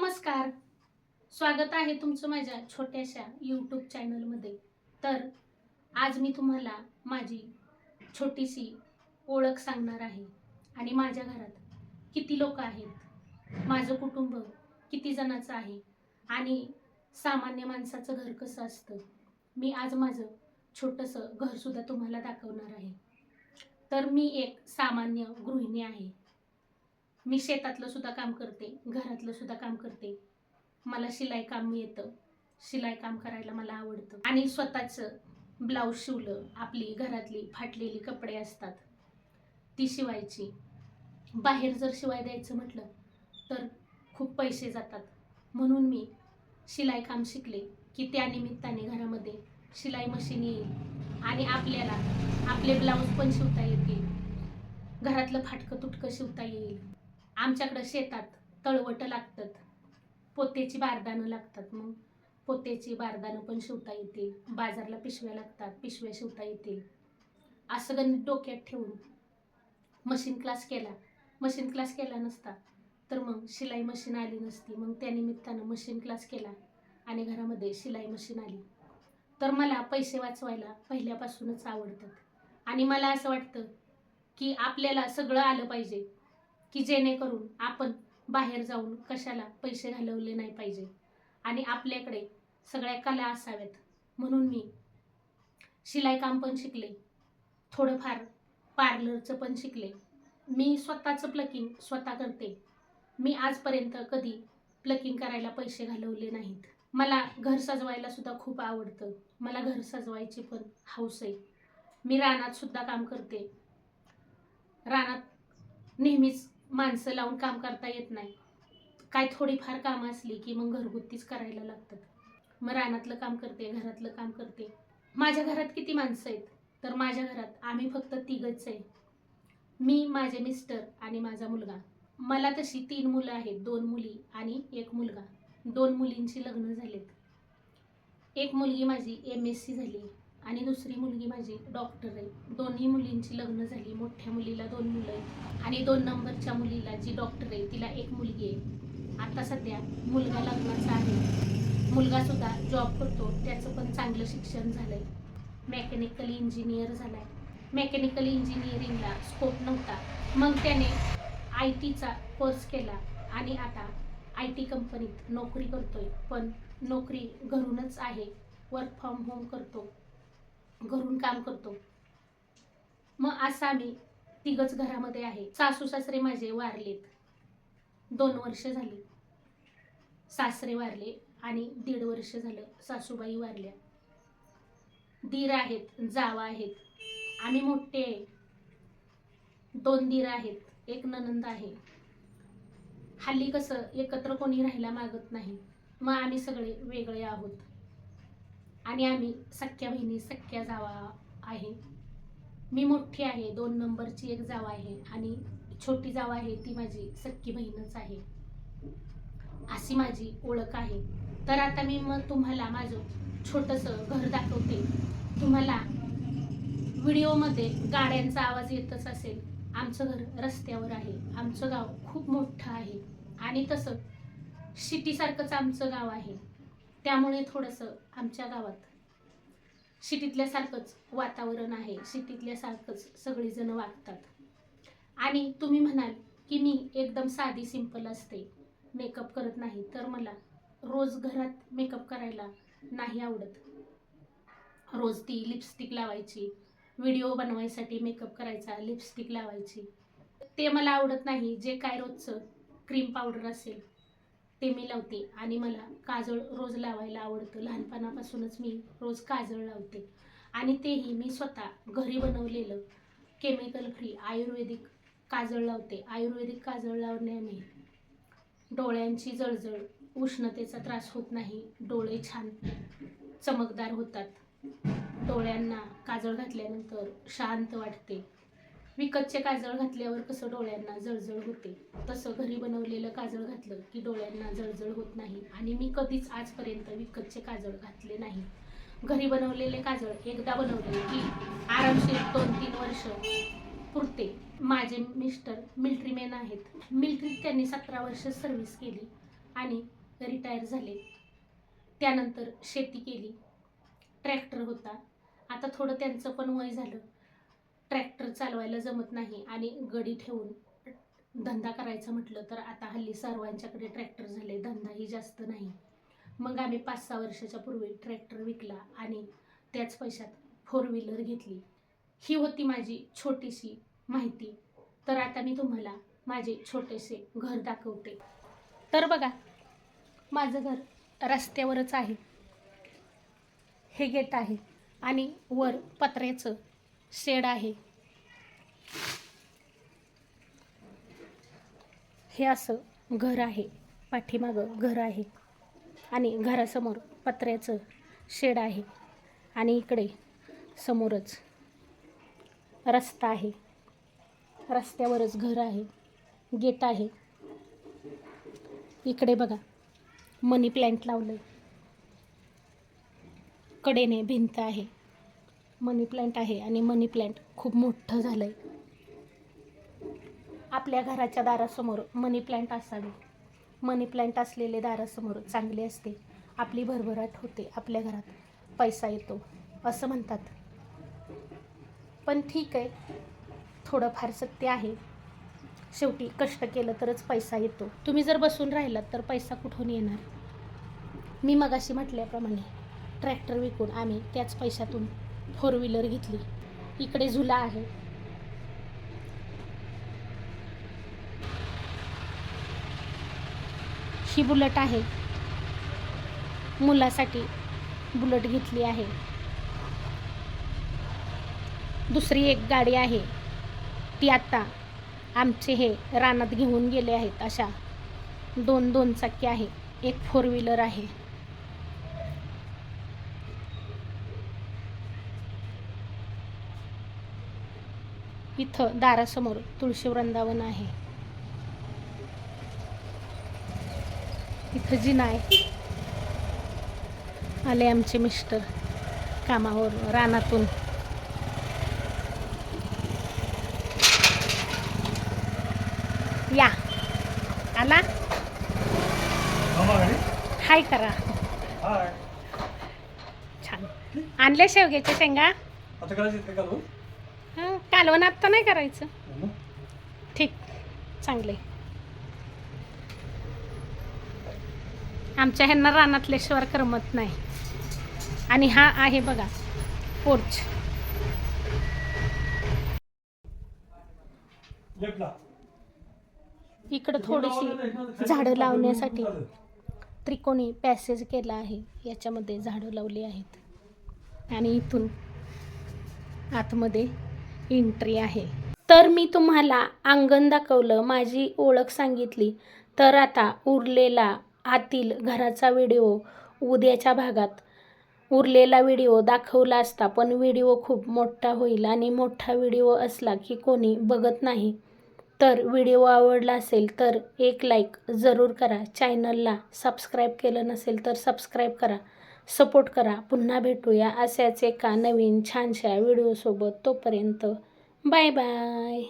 नमस्कार. स्वागत आहे तुमचं माझ्या छोट्याशा यूट्यूब चॅनलमध्ये तर आज मी तुम्हाला माझी छोटीशी ओळख सांगणार आहे. आणि माझ्या घरात किती लोक आहेत? माझं कुटुंब किती जणाचं आहे? आणि सामान्य माणसाचं घर कसं असतं? मी आज माझं छोटंसं घरसुद्धा तुम्हाला दाखवणार आहे. तर मी एक सामान्य गृहिणी आहे. मी शेतातलं सुद्धा काम करते घरातलं सुद्धा काम करते. मला शिलाई काम येतं. शिलाई काम करायला मला आवडतं. आणि स्वतःचं ब्लाऊज शिवलं आपली घरातली फाटलेली कपडे असतात ती शिवायची. बाहेर जर शिवाय द्यायचं म्हटलं तर खूप पैसे जातात. म्हणून मी शिलाई काम शिकले की त्यानिमित्ताने घरामध्ये शिलाई मशीन येईल आणि आपल्याला आपले ब्लाऊज पण शिवता येतील. घरातलं फाटकं तुटकं शिवता येईल. आमच्याकडं शेतात तळवटं लागतात. पोतेची बारदानं लागतात मग. पोतेची बारदानं पण शिवता येतील. बाजारला पिशव्या लागतात पिशव्या शिवता येतील. असं गणित डोक्यात ठेवून मशीन क्लास केला. मशीन क्लास केला नसता तर मग शिलाई मशीन आली नसती. मग त्या निमित्तानं मशीन क्लास केला आणि घरामध्ये शिलाई मशीन आली. तर मला पैसे वाचवायला पहिल्यापासूनच आवडतात. आणि मला असं वाटतं की आपल्याला सगळं आलं पाहिजे. की जेणेकरून आपण बाहेर जाऊन कशाला पैसे घालवले नाही पाहिजे. आणि आपल्याकडे सगळ्या कला असाव्यात. म्हणून मी शिलाई काम पण शिकले. थोडंफार पार्लरचं पण शिकले. मी स्वतःचं प्लकिंग स्वतः करते. मी आजपर्यंत कधी प्लकिंग करायला पैसे घालवले नाहीत. मला घर सजवायला सुद्धा खूप आवडतं. मला घर सजवायची पण हौस आहे. मी रानात सुद्धा काम करते. रानात नेहमीच माणसं लावून काम करता येत नाही. काय थोडीफार कामं असली की मग घरगुतीच करायला लागतात. मग रानातलं काम करते घरातलं काम करते. माझ्या घरात किती माणसं आहेत? तर माझ्या घरात आम्ही फक्त तिघच आहे. मी माझे मिस्टर आणि माझा मुलगा. मला तशी तीन मुलं आहेत दोन मुली आणि एक मुलगा. दोन मुलींची लग्न झालेत. एक मुलगी माझी एम एस सी झाली. आणि दुसरी मुलगी माझी डॉक्टर आहे. दोन्ही मुलींची लग्न झाली. मोठ्या मुलीला दोन मुलं आहेत. आणि दोन नंबरच्या मुलीला जी डॉक्टर आहे तिला एक मुलगी आहे. आता सध्या मुलगा लग्नाचा आहे. मुलगासुद्धा जॉब करतो. त्याचं पण चांगलं शिक्षण झालं आहे मेकॅनिकल इंजिनियर झालाय मेकॅनिकल इंजिनिअरिंगला स्कोप नव्हता. मग त्याने आय टीचा कोर्स केला. आणि आता आय टी कंपनीत नोकरी करतोय. पण नोकरी घरूनच आहे. वर्क फ्रॉम होम करतो. घरून काम करतो. मग असं आम्ही तिघच घरामध्ये आहे. सासू सासरे माझे वारलेत. दोन वर्ष झाली. सासरे वारले आणि दीड वर्ष झालं सासूबाई वारल्या. दीर आहेत जावा आहेत. आम्ही मोठे आहे. दोन दीर आहेत एक ननंद आहे. हल्ली कसं एकत्र कोणी राहायला मागत नाही. मग आम्ही सगळे वेगळे आहोत. आणि आम्ही सख्या बहिणी सख्या जावा आहे. मी मोठी आहे दोन नंबरची एक जावा आहे आणि छोटी जावा आहे ती माझी सख्खी बहीणच आहे. अशी माझी ओळख आहे. तर आता मी मग तुम्हाला माझं छोटंसं घर दाखवते. तुम्हाला व्हिडिओमध्ये गाड्यांचा आवाज येतच असेल. आमचं घर रस्त्यावर आहे. आमचं गाव खूप मोठं आहे. आणि तसं सिटीसारखंच आमचं गाव आहे. त्यामुळे थोडंसं आमच्या गावात सिटीतल्यासारखंच वातावरण आहे सिटीतल्यासारखंच सगळीजणं वागतात. आणि तुम्ही म्हणाल की मी एकदम साधी सिंपल असते मेकअप करत नाही तर मला रोज घरात मेकअप करायला नाही आवडत. रोज ती लिपस्टिक लावायची व्हिडिओ बनवायसाठी मेकअप करायचा लिपस्टिक लावायची. ते मला आवडत नाही जे काय रोजचं क्रीम पावडर असेल ते मी लावते. आणि मला काजळ रोज लावायला आवडतं. लहानपणापासूनच मी रोज काजळ लावते. आणि तेही मी स्वतः घरी बनवलेलं केमिकल फ्री आयुर्वेदिक काजळ लावते. आयुर्वेदिक काजळ लावण्याने डोळ्यांची जळजळ उष्णतेचा त्रास होत नाही डोळे छान चमकदार होतात. डोळ्यांना काजळ घातल्यानंतर शांत वाटते. विकतचे काजळ घातल्यावर कसं डोळ्यांना जळजळ होते? तसं घरी बनवलेलं काजळ घातलं की डोळ्यांना जळजळ होत नाही. आणि मी कधीच आजपर्यंत विकतचे काजळ घातले नाही. घरी बनवलेले काजळ एकदा बनवले की आरामशीर दोन तीन वर्ष पुरते. माझे मिस्टर मिलिटरीमॅन आहेत. मिल्ट्रीत त्यांनी सतरा वर्ष सर्व्हिस केली आणि रिटायर झाले. त्यानंतर शेती केली. ट्रॅक्टर होता. आता थोडं त्यांचं पण वय झालं. ट्रॅक्टर चालवायला जमत नाही आणि गडी ठेवून धंदा करायचा म्हटलं तर आता हल्ली सर्वांच्याकडे ट्रॅक्टर झाले धंदाही जास्त नाही. मग आम्ही पाच सहा वर्षाच्या पूर्वी ट्रॅक्टर विकला आणि त्याच पैशात फोर व्हीलर घेतली. ही होती माझी छोटीशी माहिती. तर आता मी तुम्हाला माझे छोटेसे घर दाखवते. तर बघा माझं घर रस्त्यावरच आहे. हे गेट आहे आणि वर पत्र्याचं शेड आहे. हे असं घर आहे. पाठीमागं घर आहे. आणि घरासमोर पत्र्याचं शेड आहे. आणि इकडे समोरच रस्ता आहे. रस्त्यावरच घर आहे. गेट आहे. इकडे बघा मनी प्लॅन्ट लावलं कडेने भिंत आहे. मनी प्लॅन्ट आहे आणि मनी प्लॅन्ट खूप मोठं झालं आहे आपल्या घराच्या दारासमोर मनी प्लॅन्ट असावे. मनी प्लॅन्ट असलेले दारासमोर चांगले असते. आपली भरभराट होते आपल्या घरात पैसा येतो असं म्हणतात. पण ठीक आहे थोडंफार सत्य आहे. शेवटी कष्ट केलं तरच पैसा येतो. तुम्ही जर बसून राहिलात तर पैसा कुठून येणार? मी मगाशी म्हटल्याप्रमाणे ट्रॅक्टर विकून आम्ही त्याच पैशातून फोर व्हीलर घेतली. इकडे झुला आहे. ही बुलट आहे. मुलासाठी बुलट घेतली आहे. दुसरी एक गाडी आहे. ती आत्ता आमचे हे रानात घेऊन गेले आहेत अशा दोन दोन चाकी आहे. एक फोर व्हीलर आहे. इथं दारासमोर तुळशी वृंदावन आहे. इथं जिना आहे. आले आमचे मिस्टर कामावर रानातून. या. आला? हाय करा. छान. आणल्या शेवग्याच्या शेंगा? कालवण आत्ता नाही करायचं? ठीक. चांगले. आमच्या ह्यांना रानातल्याशिवाय करमत नाही. आणि हा आहे बघा पोर्च. इकडं थोडीशी झाडं लावण्यासाठी त्रिकोणी पॅसेज केला आहे. याच्यामध्ये झाडं लावली आहेत. आणि इथून आतमध्ये एंट्री आहे. तर मी तुम्हाला अंगण दाखवलं माझी ओळख सांगितली. तर आता उरलेला आतील घराचा व्हिडिओ उद्याच्या भागात. उरलेला व्हिडिओ दाखवला असता पण व्हिडिओ खूप मोठा होईल आणि मोठा व्हिडिओ असला की कोणी बघत नाही. तर व्हिडिओ आवडला असेल तर एक लाईक जरूर करा. चॅनलला सबस्क्राईब केलं नसेल तर सबस्क्राईब करा. सपोर्ट करा. पुन्हा भेटूया अशाच एका नवीन छानशा व्हिडिओसोबत तोपर्यंत बाय बाय.